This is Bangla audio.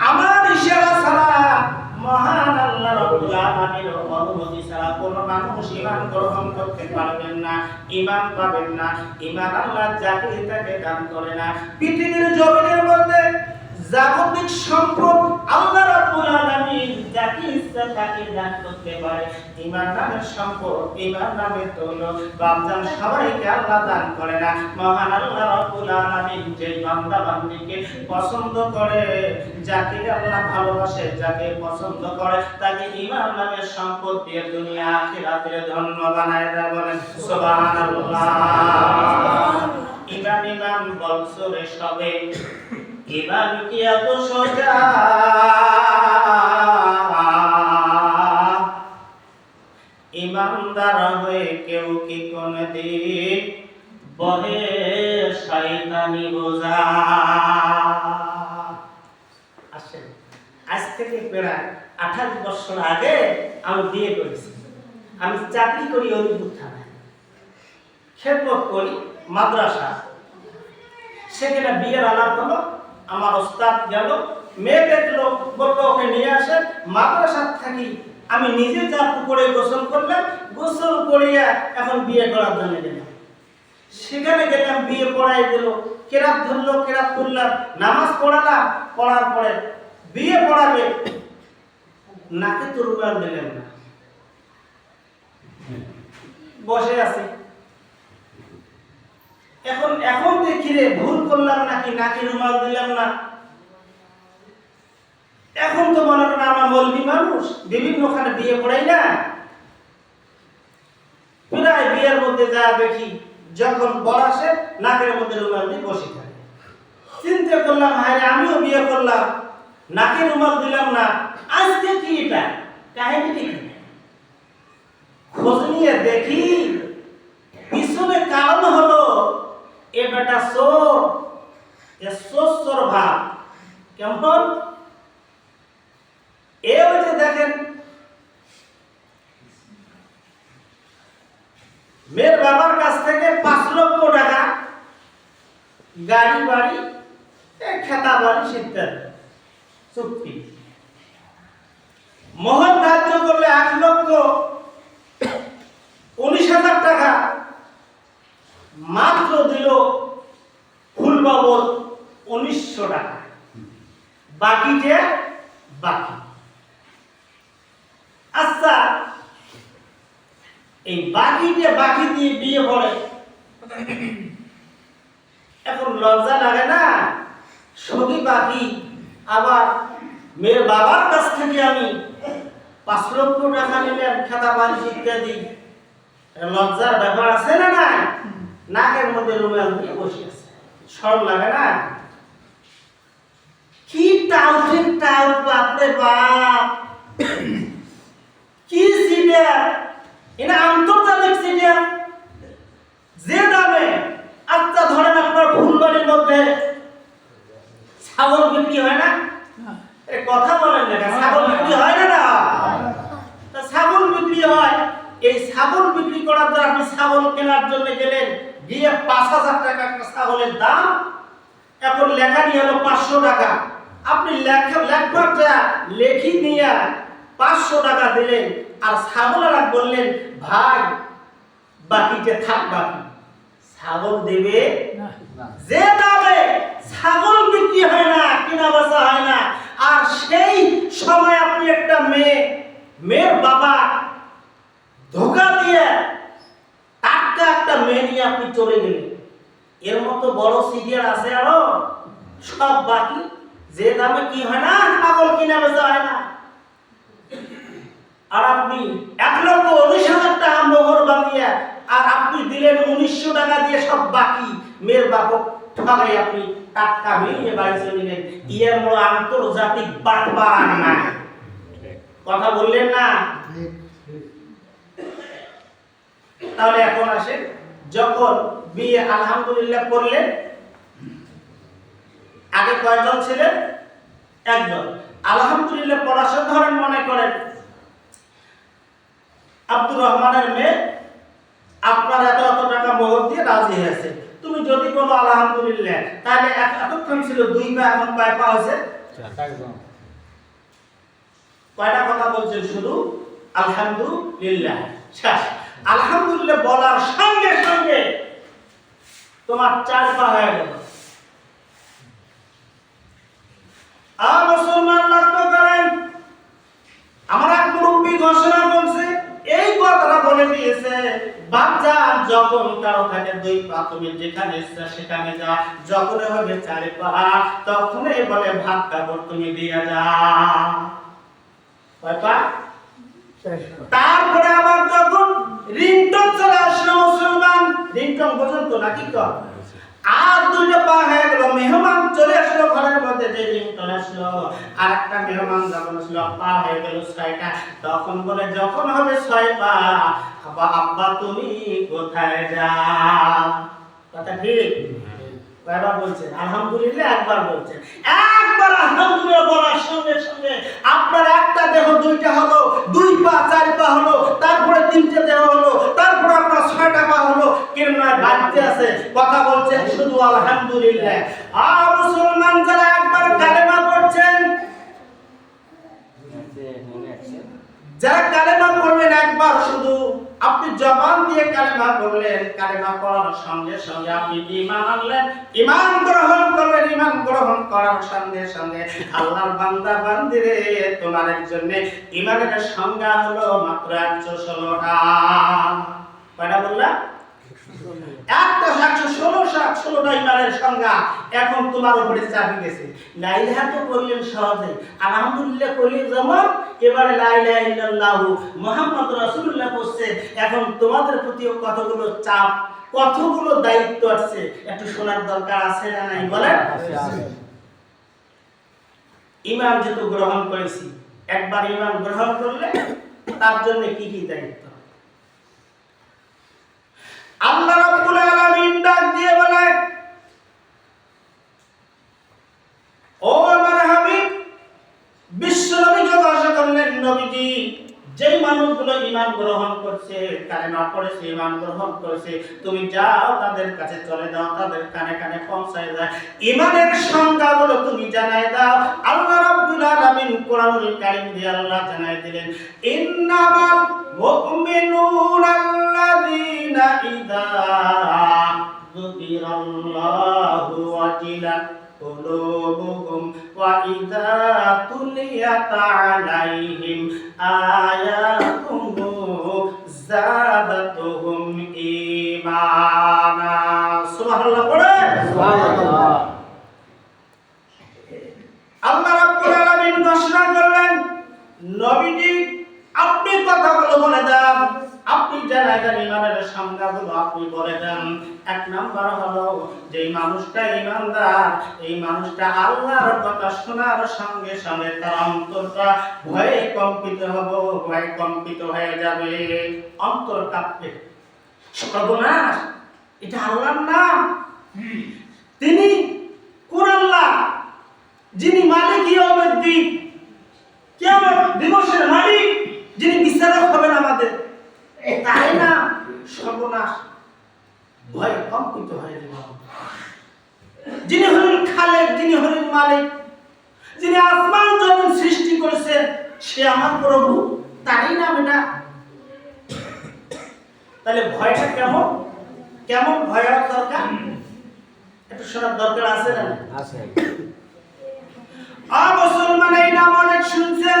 আমার ইশারা ছাড়া মহান আল্লাহ রাব্বুল আলামিনের অনুমতি ছাড়া কোনো মানুষ ঈমান গ্রহণ করতে পারবেন না ঈমান পাবেন না। ঈমান আল্লাহ যাকে তাকে দান করে না। পৃথিবীর জমিনের মধ্যে জাগতিক সম্পদ আল্লাহ রাব্বুল আলামিন যাকে ইচ্ছা তাকে দান করতে পারে। ঈমান নামের সম্পদ ঈমান নামের দৌলত বাপজান সবাইকে আল্লাহ দান করে না। মহান আল্লাহ রাব্বুল আলামিন যে বান্দা বান্দিকে পছন্দ করে, যাকে আল্লাহ ভালোবাসে, যাকে পছন্দ করে, তাকে ঈমান নামের সম্পদ দিয়ে দুনিয়া আখিরাতে ধন্য বানায় দেয় বলেন, সুবহানাল্লাহ। ইমাম ইমাম বলছো রে সবে। ইমান কি এত সোজা? ইমানদার হয়ে কেউ কি কোনদিন বহে শয়তানি বোঝা আসেন, আজ থেকে প্রায় আঠাশ বছর আগে আমি বিয়ে করেছি। আমি চাকরি করি অলিপুর থানায় খেদমত করি মাদ্রাসা। সেখানে বিয়ের আলাপ হলো, আমার ওস্তাদ গেল, মেয়ে দেখল, বলল, ওকে নিয়ে আসেন, মাদ্রাসার থাকি আমি নিজে যা পুকুরে গোসল করলাম, গোসল করিয়া এখন বিয়ে করার জন্য গেলাম। সেখানে গেলাম, বিয়ে পড়াই দিল কেরাত ধরলো, কেরাত করলাম, নামাজ পড়ালাম, পড়ার পরে বিয়ে পড়াবে, নাকে তো রুমাল দিলেন না। বসে আছে। এখন এখন দেখি রে, ভুল করলাম নাকি নাকি রুমাল দিলাম না। এখন তো মনে করেন আমরা মলবি মানুষ, বিভিন্ন ওখানে বিয়ে পড়াই না। প্রায় বিয়ের মধ্যে যা দেখি, যখন বর আসে, নাকের মধ্যে রুমাল দিয়ে বসে থাকে। চিন্তা করলাম হায় আমিও বিয়ে করলাম, নাকে রুমাল দিলাম না, আজকে কি এটা? কাহিনী ঠিক খোঁজ নিয়ে দেখি, পিছনে কারণ হলো, এ বেটা সোর এ সোর ভাব। কেমন? এ যে দেখেন, মেয়ের বাবার কাছ থেকে পাঁচ লক্ষ টাকা গাড়ি বাড়ি খেতা বাড়ি ইত্যাদি চুক্তি ধার্য করলে এক লক্ষ উনিশ হাজার টাকা মাত্র দিল ফুল বাবদ উনিশশো টাকা। বাকি যে বাকি। আচ্ছা এই বাকি যে বাকি দিয়ে বিয়ে পড়ে। এখন লজ্জা লাগে না? সবই বাকি আবার মেয়ের বাবার কাছ থেকে আমি পাঁচ লক্ষ টাকা নিলাম, খেতা বাড়ি ইত্যাদি লজ্জার ব্যাপার আছে না না নাকের মধ্যে রুমাল দিয়ে বসে আছে। সরম লাগে না? কি টাউটেন টাউট বাপরে বাপ! কি এটা আন্তর্জাতিক সিরিয়াল যে দামে আচ্ছা ধরেন আপনার ফুলবাড়ির মধ্যে ছাগল বিক্রি হয় না? এ কথা বলেন না ছাগল বিক্রি হয় না না? তা ছাগল বিক্রি হয় এই ছাগল বিক্রি করার জন্য আপনি ছাগল কেনার জন্য গেলেন গিয়ে পাঁচ হাজার টাকা একটা ছাগলের দাম এখন লেখা নিয়ে হলো পাঁচশো টাকা। আপনি লেখা লেখবারটা লেখি নিয়ে পাঁচশো টাকা দিলেন আর ছাগলেরা বললেন ভাই বাকিতে থাক বাকি। ছাগল দেবে? যে দামে ছাগল বিক্রি হয় না কিনা বেচা হয় না। আর সেই সময় আপনি একটা মেয়ে মেয়ের বাবা ধোকা দিয়ে টাটকা একটা মেয়ে নিয়ে আপনি চলে গেলেন। এর মতো বড় সিরিয়াল আছে আরও। সব বাকি। যে দামে কি হয় না ছাগল কিনা বেচা হয় না। আর আপনি এক লক্ষ উনিশ হাজার টাকা মোহর বাঁধিয়ে আর আপনি দিলেন উনিশশো টাকা দিয়ে সব বাকি। মেয়ের বাপক ঠকাই আপনি টাটকা বাড়ি চলে গেলেন ইয়ের বড় আন্তর্জাতিক বাটবার না কথা বললেন না? তাহলে এখন আসে যখন বিয়ে আলহামদুলিল্লাহ করলেন, আগে কয়জন ছিলেন? একজন। আলহামদুলিল্লাহ পড়াশোনা ধরেন মনে করেন আব্দুর রহমানের মেয়ে, আপনার এত এত টাকা মোহর দিয়ে রাজি হয়েছে। তুমি যদি বলো আলহামদুলিল্লাহ, তাহলে এতক্ষণ ছিল, দুই পা এখন কয় পা হয়েছে? কয়টা কথা বলছেন শুধু? আলহামদুলিল্লাহ। শেষ। আলহামদুলিল্লাহ বলার সঙ্গে সঙ্গে তোমার চার পা হয়ে গেল। আর মুসলমান লক্ষ্য করেন, আমার এক মুরব্বী ঘোষণা বলে দিয়েছে বাচ্চা যখন কারও থাকে দুই প্রাথমিক যেখানে ইচ্ছা সেখানে যা। যখন হবে চার পা তখনই বলে ভাত কাপড় তুমি দিয়ে যা। তারপরে আবার যখন রিংটন চলে আসলো মুসলমান রিংটন পর্যন্ত নাকি কর? আর দুইটা পা হয়ে গেল, মেহমান চলে আসলো, ঘরের মধ্যে যে চলে আসলো, আর একটা মেহমান যখন আসলো, পা হয়ে গেল ছয়টা। তখন বলে, যখন হবে ছয় পা, আব্বা আব্বা তুমি কোথায় যা কথা ঠিক? কয়বার একবার বলছেন। একবার আলহামদুলিল্লাহ বলার সঙ্গে সঙ্গে আপনার একটা দেহ দুইটা হলো, দুই পা হলো, তারপরে তিনটে দেহ হলো, তারপরে আপনার ছয়টা পা হলো কেন নয় বাড়িতে আছে, কথা বলছেন শুধু আলহামদুলিল্লাহ। আর মুসলমান যারা একবার কালেমা পড়ছেন যারা কালেমা পড়লেন একবার শুধু আপনি জবান দিয়ে কালেমা বললেন, কালেমা পড়ার সঙ্গে সঙ্গে আপনি ঈমান আনলেন। ঈমান গ্রহণ করলেন, ঈমান গ্রহণ করার সঙ্গে সঙ্গে আল্লাহর বান্দা বান্দিরে তোমার জন্য ঈমানের সংজ্ঞা হলো মাত্র একশো ষোলোটা কয়টা বললাম? একশো ষোলো সাত ষোলোটা ইমানের সংজ্ঞা এখন তোমার উপরে চাপি গেছে। লাইলাহা তো করলেন সহজে। আলহামদুলিল্লাহ করলে যেমন। এবারে লাইলাহা ইল্লাল্লাহ মুহাম্মদ পড়ছে এখন তোমাদের প্রতিও কতগুলো চাপ কতগুলো দায়িত্ব আছে? একটু শোনার দরকার আছে না নাই? বলেন। ইমান যেহেতু গ্রহণ করেছি একবার ইমান গ্রহণ করলে তার জন্য কি কি দায়িত্ব? আল্লাহ রাব্বুল আলামিন ডাক দিয়ে বলে ও আমার হাবিব, বিশ্ব নবী জিজ্ঞাসা করলেন নবীজি, যেই মানুষগুলো ইমান গ্রহণ করছে, কালেমা পড়েছে ইমান গ্রহণ করেছে, তুমি যাও তাদের কাছে চলে যাও, তাদের কানে কানে পৌঁছায় যায় ইমানের সংজ্ঞাগুলো তুমি জানাই দাও। আল্লাহ রাব্বুল আলামিন কোরআনুল কারীম দিয়ে আল্লাহ জানাই দিলেন, ইন্নামাল মুমিনুনা আল্লাযীনা ইযা যুকিরাল্লাহু ওয়াজিলাত قلوبهم وإذا تليت عليهم آياته زادتهم إيمانا سبحان الله পড়ে আল্লাহ রাব্বুল আলামিন ঘোষণা করলেন নবীজি আপনি বলে দেন আপনি দেন ইমানের সংজ্ঞাগুলো আপনি বলে দেন, এক হলো যে মানুষটা ইমানদার, এই মানুষটা আল্লাহর কথা শোনার সঙ্গে সঙ্গে তার অন্তরটা ভয়ে কম্পিত হব, ভয়ে কম্পিত হয়ে যাবে। অন্তর কাঁপবে। সর্বনাশ। এটা আল্লাহর নাম। তিনি কোন আল্লাহ যিনি মালিক ইয়াউমিদ্দিন কিয়ামত দিবসের মালিক। যিনি বিচারক হবেন আমাদের তাই না সর্বনাশ ভয় কম্পিত হয়ে যাব যিনি হলেন খালেক যিনি হলেন মালিক যিনি আসমান জমিন সৃষ্টি সে আমার প্রভু তাহলে ভয়টা কেমন? কেমন ভয় দরকার? একটু শোনার দরকার আছে না? আছে। আর মুসলমান এই নাম অনেক শুনছেন।